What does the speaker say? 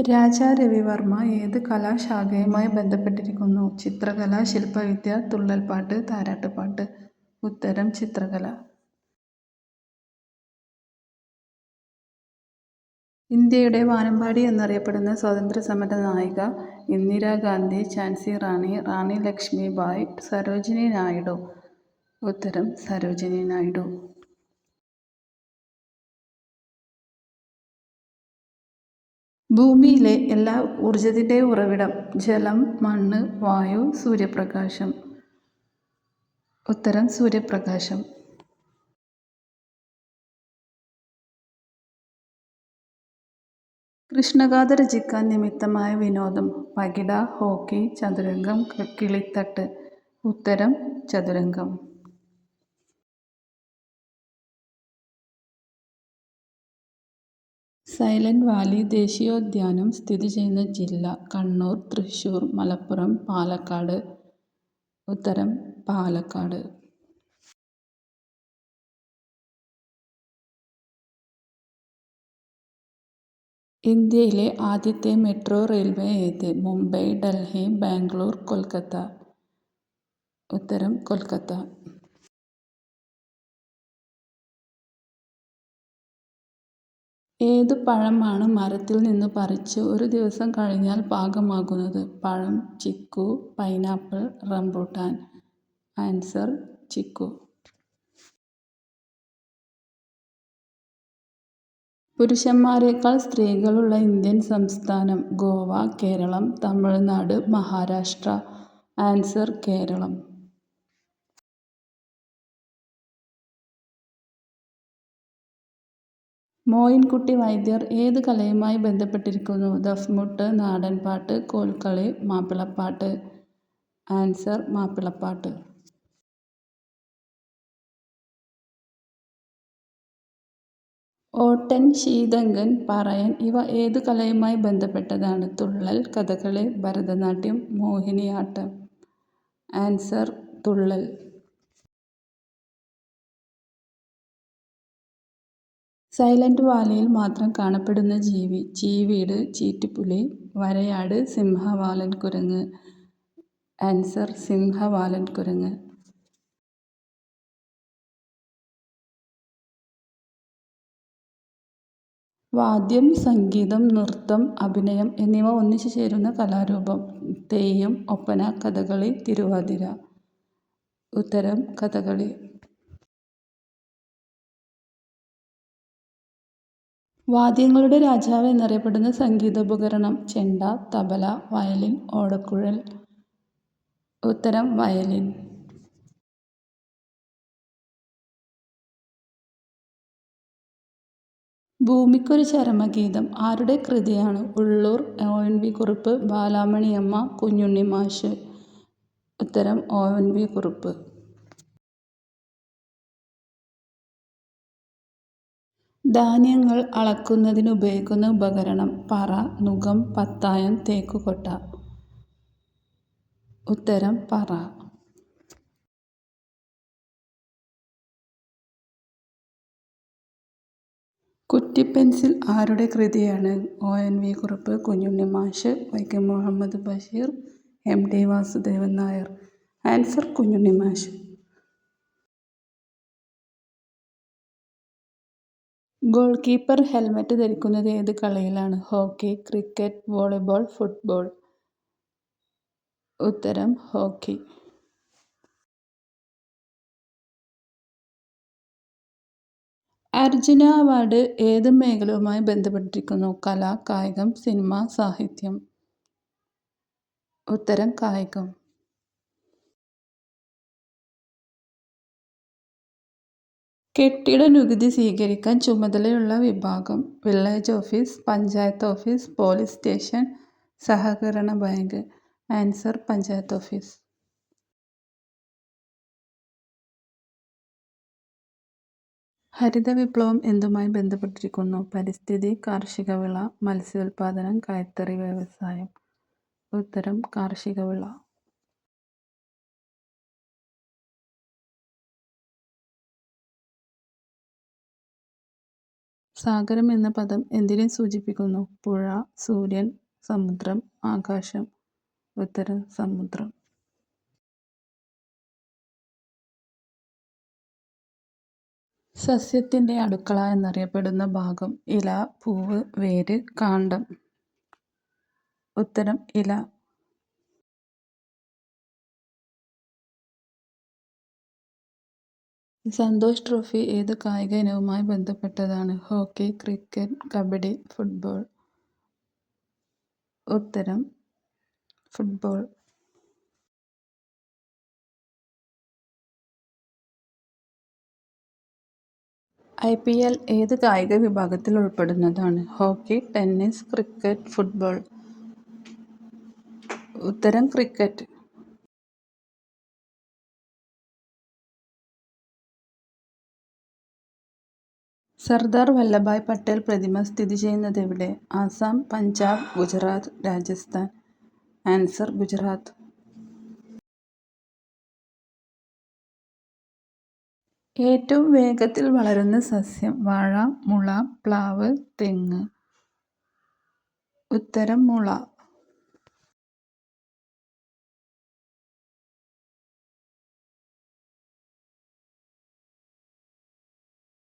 രാജാ രവിവർമ്മ ഏത് കലാശാഖയുമായി ബന്ധപ്പെട്ടിരിക്കുന്നു? ചിത്രകല, ശില്പവിദ്യ, തുള്ളൽപ്പാട്ട്, താരാട്ടുപാട്ട്. ഉത്തരം ചിത്രകല. ഇന്ത്യയുടെ വാനമ്പാടി എന്നറിയപ്പെടുന്ന സ്വാതന്ത്ര്യസമര നായിക. ഇന്ദിരാഗാന്ധി, ഝാൻസി റാണി, റാണി ലക്ഷ്മിബായ് സരോജിനി നായിഡു. ഉത്തരം സരോജിനി നായിഡു. ഭൂമിയിലെ എല്ലാ ഊർജത്തിന്റെ ഉറവിടം. ജലം, മണ്ണ്, വായു, സൂര്യപ്രകാശം. ഉത്തരം സൂര്യപ്രകാശം. കൃഷ്ണഗാഥ രചിക്കാൻ നിമിത്തമായ വിനോദം. പകിട, ഹോക്കി, ചതുരംഗം, കിളിത്തട്ട്. ഉത്തരം ചതുരംഗം. സൈലന്റ് വാലി ദേശീയോദ്യാനം സ്ഥിതി ചെയ്യുന്ന ജില്ല. കണ്ണൂർ, തൃശ്ശൂർ, മലപ്പുറം, പാലക്കാട്. ഉത്തരം പാലക്കാട്. ഇന്ത്യയിലെ ആദ്യത്തെ മെട്രോ റെയിൽവേ ഏത്? മുംബൈ, ഡൽഹി, ബാംഗ്ലൂർ, കൊൽക്കത്ത. ഉത്തരം കൊൽക്കത്ത. ഏതു പഴമാണ് മരത്തിൽ നിന്ന് പറിച്ച് ഒരു ദിവസം കഴിഞ്ഞാൽ പാകമാകുന്നത്? പഴം, chikoo, pineapple, rambutan. Answer chikoo. പുരുഷന്മാരെക്കാൾ സ്ത്രീകളുള്ള ഇന്ത്യൻ സംസ്ഥാനം? ഗോവ, കേരളം, തമിഴ്നാട്, മഹാരാഷ്ട്ര. ആൻസർ കേരളം. മോയിൻകുട്ടി വൈദ്യർ ഏത് കലയുമായി ബന്ധപ്പെട്ടിരിക്കുന്നു? ദഫ്മുട്ട്, നാടൻപാട്ട്, കോൽക്കളി, മാപ്പിളപ്പാട്ട്. ആൻസർ മാപ്പിളപ്പാട്ട്. ഓട്ടൻ, ശീതങ്കൻ, പറയൻ ഇവ ഏതു കലയുമായി ബന്ധപ്പെട്ടതാണ്? തുള്ളൽ, കഥകളി, ഭരതനാട്യം, മോഹിനിയാട്ടം. ആൻസർ തുള്ളൽ. സൈലന്റ് വാലിയിൽ മാത്രം കാണപ്പെടുന്ന ജീവി. ചീവീട്, ചീറ്റുപുലി, വരയാട്, സിംഹവാലൻ കുരങ്ങ്. ആൻസർ സിംഹവാലൻ കുരങ്ങ്. വാദ്യം, സംഗീതം, നൃത്തം, അഭിനയം എന്നിവ ഒന്നിച്ചു ചേരുന്ന കലാരൂപം. തെയ്യം, ഒപ്പന, കഥകളി, തിരുവാതിര. ഉത്തരം കഥകളി. വാദ്യങ്ങളുടെ രാജാവ് എന്നറിയപ്പെടുന്ന സംഗീതോപകരണം. ചെണ്ട, തബല, വയലിൻ, ഓടക്കുഴൽ. ഉത്തരം വയലിൻ. ഭൂമിക്കൊരു ചരമഗീതം ആരുടെ കൃതിയാണ്? Ulloor, O. N. V. Kurup, Balamaniamma, Kunjunni Mash. ഉത്തരം ഒ. എൻ. വി. കുറുപ്പ്. ധാന്യങ്ങൾ അളക്കുന്നതിന് ഉപയോഗിക്കുന്ന ഉപകരണം. പറ, നുകം, പത്തായം, തേക്കുകൊട്ട. ഉത്തരം പറ. കുറ്റിപ്പെൻസിൽ ആരുടെ കൃതിയാണ്? O. N. V. Kurup, Kunjunni Mash, Vaikom Muhammad Basheer, M. T. Vasudevan Nair. Answer Kunjunni Mash. Goalkeeper helmet ധരിക്കുന്നത് ഏത് കളിയിലാണ്? Hockey, cricket, volleyball, football. ഉത്തരം ഹോക്കി. അർജുന അവാർഡ് ഏത് മേഖലയുമായി ബന്ധപ്പെട്ടിരിക്കുന്നു? കല, കായികം, സിനിമ, സാഹിത്യം. ഉത്തരം കായികം. കെട്ടിട നികുതി സ്വീകരിക്കാൻ ചുമതലയുള്ള വിഭാഗം. Village office, panchayat office, police station, സഹകരണ ബാങ്ക്. Answer panchayat office. ഹരിത വിപ്ലവം എന്തുമായി ബന്ധപ്പെട്ടിരിക്കുന്നു? പരിസ്ഥിതി, കാർഷിക വിള മത്സ്യോൽപാദനം, കൈത്തറി വ്യവസായം. ഉത്തരം കാർഷികവിള. സാഗരം എന്ന പദം എന്തിനെ സൂചിപ്പിക്കുന്നു? പുഴ സൂര്യൻ സമുദ്രം ആകാശം. ഉത്തരം സമുദ്രം. സസ്യത്തിന്റെ അടുക്കള എന്നറിയപ്പെടുന്ന ഭാഗം ഇല പൂവ് വേര് കാണ്ഡം. ഉത്തരം ഇല. സന്തോഷ് ട്രോഫി ഏത് കായിക ഇനവുമായി ബന്ധപ്പെട്ടതാണ്? Hockey cricket kabaddi football. ഉത്തരം ഫുട്ബോൾ. ഐ പി എൽ ഏത് കായിക വിഭാഗത്തിൽ ഉൾപ്പെടുന്നതാണ്? Hockey tennis cricket football. ഉത്തരം ക്രിക്കറ്റ്. സർദാർ വല്ലഭായ് പട്ടേൽ പ്രതിമ സ്ഥിതി ചെയ്യുന്നത് എവിടെ? ആസാം പഞ്ചാബ് ഗുജറാത്ത് രാജസ്ഥാൻ. ആൻസർ ഗുജറാത്ത്. ഏറ്റവും വേഗത്തിൽ വളരുന്ന സസ്യം വാഴ മുള പ്ലാവ് തെങ്ങ്. ഉത്തരം മുള.